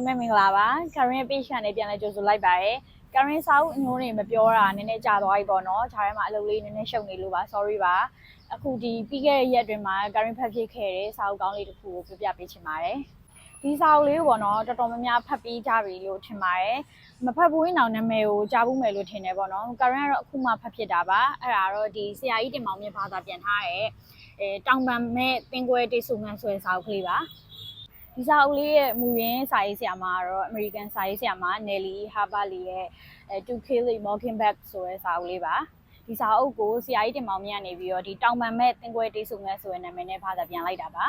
လုံးပဲမင်္ဂလာပါ current page ကနေပြန်လဲကြိုဆိုလိုက်ပါရယ် current စာအုပ်အညိုးတွေမပြောတာနည်းနည်းကြာသွားပြီပေါ့နော်ခြားထဲမှာအလုပ်လေးနည်းနည်းရှုပ်နေလို့ပါ sorry ပါအခုဒီပြီးခဲ့တဲ့ရက်အတွင်းမှာ current ဖတ်ဖြစ်ခဲ့တဲ့စာအုပ်ကောင်းလေးတစ်ခုကိုပြပြပေးချင်ပါတယ်ဒီစာအုပ်လေးကိုပေါ့နော်တော်တော်များများဖတ်ပြီးကြပြီလို့ထင်ပါတယ်မဖတ်ဘူးရင်တော့နာမည်ကိုကြားဘူးမယ်လို့ထင်တယ်ပေါ့နော် current ကတော့အခုမှဖတ်ဖြစ်တာပါအဲ့ဒါတော့ဒီဆရာကြီးတင်မောင်မြင့်ဘာသာပြန်ထားတဲ့အဲတောင်ပံမဲ့တင်ကွဲတိတ်ဆုငန်းဆွဲစာအုပ်ကလေးပါ ဒီစာအုပ်လေးရဲ့မူရင်းစာရေးဆရာမကတော့ American စာရေးဆရာမ Nelly Harberly ရဲ့အဲ To Kill a Mockingbird ဆိုတဲ့စာအုပ်လေးပါဒီစာအုပ်ကိုဆရာကြီးတင်မောင်မြတ်နေပြီးတော့ဒီတောင်ပံမဲ့တင်ကွဲတိတ်ဆုငန်းဆိုတဲ့နာမည်နဲ့ဖာသာပြန်လိုက်တာပါ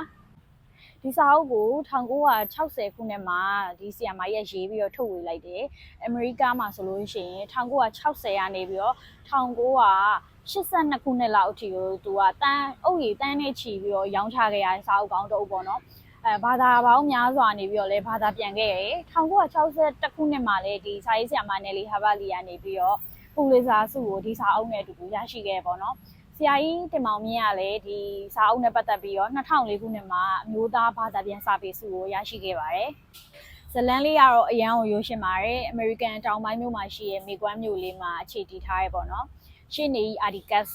ဒီစာအုပ်ကို1960ခုနှစ်မှာဒီဆီယာမကြီးရေးပြီးတော့ထုတ်ဝေလိုက်တယ်။အမေရိကမှာဆိုလို့ရှိရင်1960ကနေပြီးတော့1982ခုနှစ်လောက်အထိကိုသူကတန်းအုပ်ရည်တန်းနဲ့ချီပြီးတော့ရောင်းချခဲ့ရတဲ့စာအုပ်ကောင်းတစ်အုပ်ပေါ့နော်။ အဲဘာသာပေါင်းများစွာနေပြီးတော့လဲဘာသာပြန်ခဲ့ရတယ်။1961ခုနှစ်မှာလဲဒီစာရေးဆီယာမနယ်လီဟာဘလီကနေပြီးတော့ပူလီဇာဆုကိုဒီစာအုပ်နဲ့အတူတူရရှိခဲ့ပေါ့နော်။ဆရာကြီးတင်မောင်မြင့်ကလည်းဒီစာအုပ်နဲ့ပတ်သက်ပြီးတော့2004ခုနှစ်မှာအမျိုးသားဘာသာပြန်စာပေဆုကိုရရှိခဲ့ပါတယ်။ဇလန်လေးကတော့အရန်ကိုရိုးရှင်းပါတယ်။ American တောင်ပိုင်းမြို့မှာရှိတဲ့မေကွမ်းမြို့လေးမှာအခြေတည်ထားရပေါ့နော်။ရှင်းနေအာဒီကတ်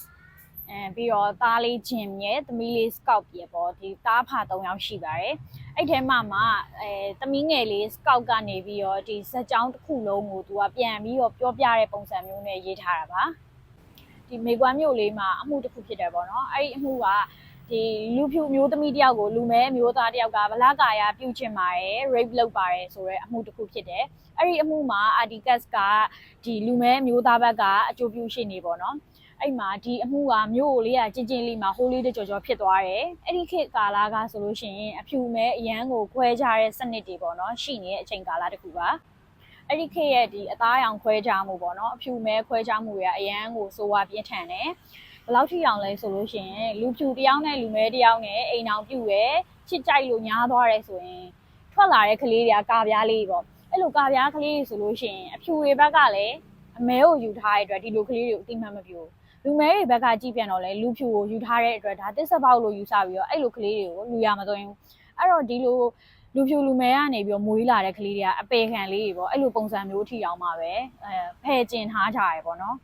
အဲပြီးတော့သားလေးဂျင်ရဲ့သမီးလေးစကောက်ပြေပေါ့ဒီသားဖာ၃ယောက်ရှိပါတယ်။အဲ့ထဲမှာမှအဲသမီးငယ်လေးစကောက်ကနေပြီးတော့ဒီဇက်ကြောင်းတစ်ခုလုံးကိုသူကပြန်ပြီးတော့ပြောပြတဲ့ပုံစံမျိုးနဲ့ရေးထားတာပါ။ဒီမေကွမ်းမြို့လေးမှာအမှုတစ်ခုဖြစ်တယ်ပေါ့နော်အဲ့ဒီအမှုကဒီလူဖြူမျိုးသမီးတယောက်ကိုလူမဲမျိုးသားတယောက်ကဗလာကာယာပြုတ်ချင်ပါတယ် rape လုပ်ပါတယ်ဆိုတော့အမှုတစ်ခုဖြစ်တယ်အဲ့ဒီအမှုမှာ Adicus ကဒီလူမဲမျိုးသားဘက်ကအကျိုးပြုရှိနေပေါ့နော် အဲ့မှာဒီအမှုကမြို့လေးကကျင်းကျင်းလေးမှာဟိုးလေးတကြော်ကြော်ဖြစ်သွားတယ်အဲ့ဒီခေတ်ကာလကဆိုလို့ရှိရင်အဖြူမဲအရန်ကိုခွဲခြားတဲ့စနစ်တွေပေါ့နော်ရှိနေတဲ့အချိန်ကာလတစ်ခုပါအဲ့ဒီခေတ်ရဲ့ဒီအသားရောင်ခွဲခြားမှုပေါ့နော်အဖြူမဲခွဲခြားမှုတွေကအရန်ကိုစိုးဝါပြင်းထန်တယ်ဘယ်လောက်ထိအောင်လဲဆိုလို့ရှိရင်လူဖြူတယောက်နဲ့လူမဲတယောက်နဲ့အိမ်အောင်ပြုတ်ရဲချစ်ကြိုက်လို့ညားသွားတယ်ဆိုရင်ထွက်လာတဲ့ကလေးတွေကကာပြားလေးပေါ့အဲ့လိုကာပြားကလေးတွေဆိုလို့ရှိရင်အဖြူတွေဘက်ကလည်းအမဲကိုယူထားတဲ့အတွက်ဒီလိုကလေးတွေကိုအတိမတ်မပြို လူမဲတွေဘက်ကကြည့်ပြန်တော့လေလူဖြူကိုယူထားတဲ့အတွက်ဒါတစ်စပေါက်လို့ယူဆပြီးတော့အဲ့လိုကလေးတွေကိုလူရမသွင်းဘူးအဲ့တော့ဒီလိုလူဖြူလူမဲကနေပြီးတော့မွေးလာတဲ့ကလေးတွေကအပေခံလေးတွေပေါ့အဲ့လိုပုံစံမျိုးထိအောင်ပါပဲအဲဖယ်ကျင်ထားကြရပေါ့နော်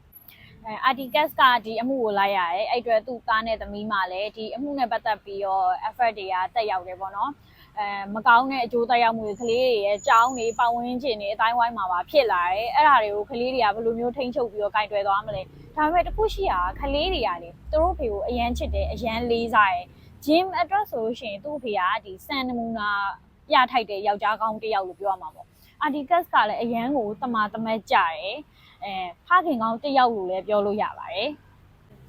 အဲအာတီကတ်ကဒီအမှုကိုလိုက်ရတယ်အဲ့အတွက်သူ့သားနဲ့သမီးမှလည်းဒီအမှုနဲ့ပတ်သက်ပြီးတော့ effort တွေကတက်ရောက်တယ်ပေါ့နော် အဲမကောင်းတဲ့အကျိုးသက်ရောက်မှုတွေကလေးတွေရဲ့အကြောင်းတွေပတ်ဝန်းကျင်တွေအတိုင်းဝိုင်းမှာပါဖြစ်လာတယ်အဲ့ဒါတွေကိုကလေးတွေကဘယ်လိုမျိုးထိန်းချုပ်ပြီးတော့ကင်တွယ်သွားမလဲဒါပေမဲ့တခုရှိတာကလေးတွေကလေသူတို့ဖေကိုအရန်ချစ်တယ်အရန်လေးစားတယ် gym address ဆိုလို့ရှိရင်သူ့ဖေကဒီစံနမူနာပြထိုက်တဲ့ယောက်ျားကောင်းတစ်ယောက်လို့ပြောရမှာပေါ့အာဒီကတ်ကလည်းအရန်ကိုတမာတမက်ကြတယ်အဲဖခင်ကောင်းတစ်ယောက်လို့လည်းပြောလို့ရပါတယ်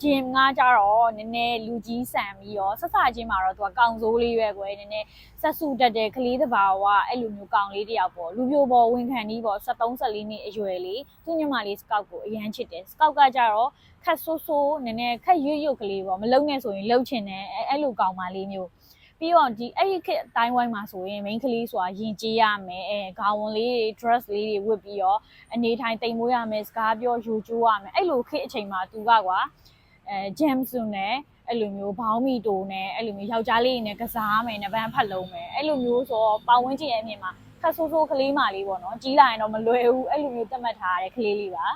ဂျင်ကကြတော့နည်းနည်းလူကြီးဆန်ပြီးတော့ဆက်စချင်းမှာတော့သူကကောင်စိုးလေးပဲကွယ်နည်းနည်းဆက်စုတက်တဲ့ကလေးတစ်ပါဝအဲ့လိုမျိုးကောင်လေးတယောက်ပေါ့လူပြိုပေါ်ဝင်ခံနီးပေါ့73 74နှစ်အရွယ်လေးသူ့ညမလေးစကောက်ကိုအရန်ချစ်တယ်စကောက်ကကြတော့ခက်ဆိုးဆိုးနည်းနည်းခက်ရွတ်ရွတ်ကလေးပေါ့မလုံနဲ့ဆိုရင်လှုပ်ချင်တယ်အဲ့လိုကောင်မလေးမျိုးပြီးတော့ဒီအဲ့ဒီခေတ်အတိုင်းဝိုင်းမှာဆိုရင် main ကလေးဆိုတာယဉ်ကျေးရမယ်အဲခေါင်းဝန်လေးတွေ dress လေးတွေဝတ်ပြီးတော့အနေထိုင်တိမ်မွေးရမယ်စကားပြောယူကျိုးရမယ်အဲ့လိုခေတ်အချိန်မှာသူကကွာ အဲ jam စွန်းနဲ့အဲ့လိုမျိုးဘောင်းမီတိုနဲ့အဲ့လိုမျိုးယောက်ျားလေးတွေနဲ့ကစားမယ်နဲ့ဗန်းဖတ်လုံးမယ်အဲ့လိုမျိုးဆိုတော့ပတ်ဝန်းကျင်ရဲ့အမြင်မှာခက်ဆိုးဆိုးကလေးမလေးပေါ့နော်ကြီးလာရင်တော့မလွယ်ဘူးအဲ့လိုမျိုးသတ်မှတ်ထားရတဲ့ကလေးလေးပါ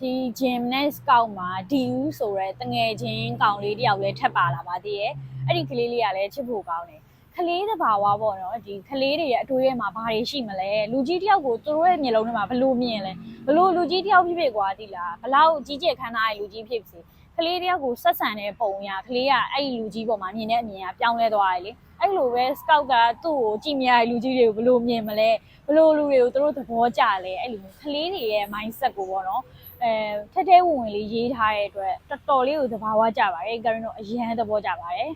ဒီ gym နဲ့ scout မှာ DU ဆိုရဲတငယ်ချင်းကောင်လေးတယောက်လည်းထပ်ပါလာပါသေးရဲ့အဲ့ဒီကလေးလေးကလည်းချစ်ဖို့ကောင်းတယ်ကလေးတဘာဝပေါ့နော်ဒီကလေးတွေရဲ့အတွေ့အမှာဘာတွေရှိမလဲလူကြီးတယောက်ကိုသူတို့ရဲ့မျက်လုံးထဲမှာဘလို့မြင်လဲဘလို့လူကြီးတယောက်ဖြစ်ဖြစ်ကွာဒီလားဘလောက်ကြီးကျယ်ခမ်းနားရဲ့လူကြီးဖြစ်စေက လေးတယောက်ကိုဆက်ဆံတဲ့ပုံရကလေးကအဲ့ဒီလူကြီးပေါ်မှာမြင်တဲ့အမြင်ကပြောင်းလဲသွားတယ်လေအဲ့လိုပဲ scout ကသူ့ကိုကြည့်မြင်ရတဲ့လူကြီးတွေကိုဘလို့မြင်မလဲဘလို့လူတွေကိုသူတို့သဘောကျလဲအဲ့လိုမျိုးကလေးတွေရဲ့ mindset ကိုပေါ့နော်အဲထက်ထဲဝင်ဝင်လေးရေးထားတဲ့အတွက်တော်တော်လေးကိုသဘာဝကျပါတယ်ကရင်တို့အရန်သဘောကျပါတယ်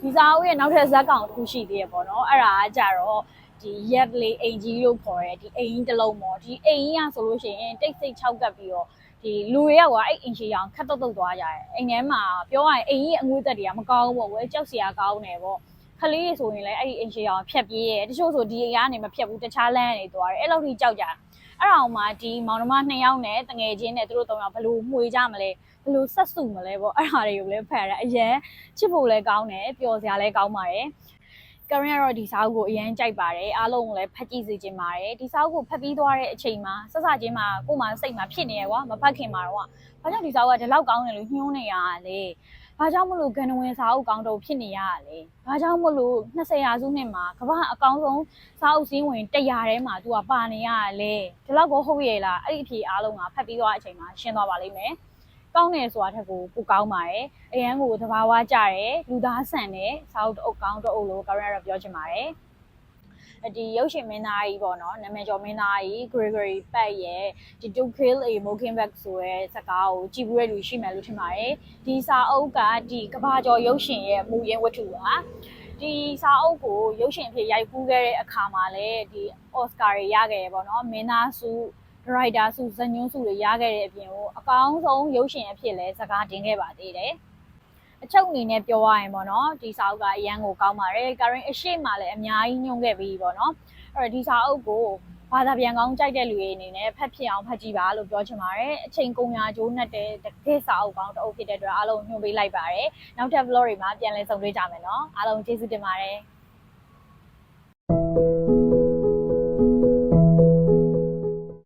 ဒီစာအုပ်ရဲ့နောက်ထပ်ဇက်ကောင်တစ်ခုရှိသေးရပေါ့နော်အဲ့ဒါကကြတော့ဒီရက်လေးအိမ်ကြီးလို့ခေါ်ရဲဒီအိမ်တစ်လုံးပေါ့ဒီအိမ်ကြီးကဆိုလို့ရှိရင်တိတ်ဆိတ်၆ကပ်ပြီးတော့ ဒီလူတွေကကွာအဲ့အိမ်ရှိအောင်ခတ်တုတ်တုတ်သွားကြတယ်အိမ်ထဲမှာပြောရရင်အိမ်ကြီးအငွေ့သက်တွေကမကောင်းဘူးပေါ့ဝဲကြောက်စရာကောင်းတယ်ပေါ့ခလေးတွေဆိုရင်လည်းအဲ့ဒီအိမ်ရှိအောင်ဖြတ်ပြေးရဲတချို့ဆိုဒီအိမ်ကနေမဖြတ်ဘူးတခြားလမ်းကနေသွားတယ်အဲ့လောက်ထိကြောက်ကြအဲ့ဒါအောင်မှဒီမောင်နှမနှစ်ယောက်နဲ့တငယ်ချင်းနဲ့သူတို့သုံးယောက်ဘယ်လိုမှွေကြမလဲဘယ်လိုဆက်စုမလဲပေါ့အဲ့ဒါတွေကိုလည်းဖတ်ရအရင်ချစ်ဖို့လည်းကောင်းတယ်ပျော်စရာလည်းကောင်းပါတယ် ကကရင်ကတော့ဒီစာအုပ်ကိုအရင်ကြိုက်ပါတယ်အားလုံးကိုလည်းဖတ်ကြည့်စေချင်ပါတယ်ဒီစာအုပ်ကိုဖတ်ပြီးသွားတဲ့အချိန်မှာဆက်စချင်းမှာကိုယ်မှစိတ်မှာဖြစ်နေရကွာမဖတ်ခင်မှာတော့ဘာကြောင့်ဒီစာအုပ်ကဒီလောက်ကောင်းတယ်လို့ညှိုးနေရတာလဲဘာကြောင့်မလို့ဂန်နဝင်စာအုပ်ကောင်းတော့ဖြစ်နေရတာလဲဘာကြောင့်မလို့20ရာစုနှစ်မှာကမ္ဘာအကောင်းဆုံးစာအုပ်စည်းဝင်100ထဲမှာ तू ကပါနေရတာလဲဒီလောက်ကိုဟုတ်ရဲ့လားအဲ့ဒီအဖြေအားလုံးကဖတ်ပြီးသွားတဲ့အချိန်မှာရှင်းသွားပါလိမ့်မယ် ကောင်းတယ်ဆိုတာထက်ကိုပိုကောင်းပါတယ်အရန်ကိုသဘာဝကျတယ်လူသားဆန်တယ်စာအုပ်တစ်အုပ်ကောင်းတစ်အုပ်လို့ကရင်ကတော့ပြောချင်ပါတယ်ဒီရုပ်ရှင်မင်းသားကြီးပေါ့နော်နာမည်ကျော်မင်းသားကြီး Gregory Peck ရဲ့ဒီ To Kill a Mockingbird ဆိုရဲစကားကိုကြည့်ဘူးရလူရှိမယ်လို့ထင်ပါတယ်ဒီစာအုပ်ကဒီကဘာကျော်ရုပ်ရှင်ရဲ့မူရင်းဝတ္ထုပါဒီစာအုပ်ကိုရုပ်ရှင်အဖြစ်ရိုက်ကူးခဲ့တဲ့အခါမှာလည်းဒီ Oscar တွေရခဲ့ရပေါ့နော်မင်းသားစု ဒရိုက်တာစုဇညွန်းစုတွေရခဲ့တဲ့အပြင်ကိုအကောင်းဆုံးရုပ်ရှင်အဖြစ်လည်းစကားတင်ခဲ့ပါသေးတယ်အချုပ်အနေနဲ့ပြောရရင်ပေါ့နော်ဒီစာအုပ်ကအရန်ကိုကောင်းပါတယ်ကာရင်အရှိမှလည်းအများကြီးညွှန်ခဲ့ပြီးပေါ့နော်အဲ့တော့ဒီစာအုပ်ကိုဘာသာပြန်ကောင်းကြိုက်တဲ့လူတွေအနေနဲ့ဖတ်ဖြစ်အောင်ဖတ်ကြည့်ပါလို့ပြောချင်ပါတယ်အချိန်ကုန်ရာကျိုးနဲ့တဲ့တကယ်စာအုပ်ကောင်းတစ်အုပ်ဖြစ်တဲ့အတွက်အားလုံးညွှန်ပေးလိုက်ပါတယ်နောက်ထပ် vlog တွေမှာပြန်လည်ဆုံတွေ့ကြမယ်နော်အားလုံးကျေးဇူးတင်ပါတယ်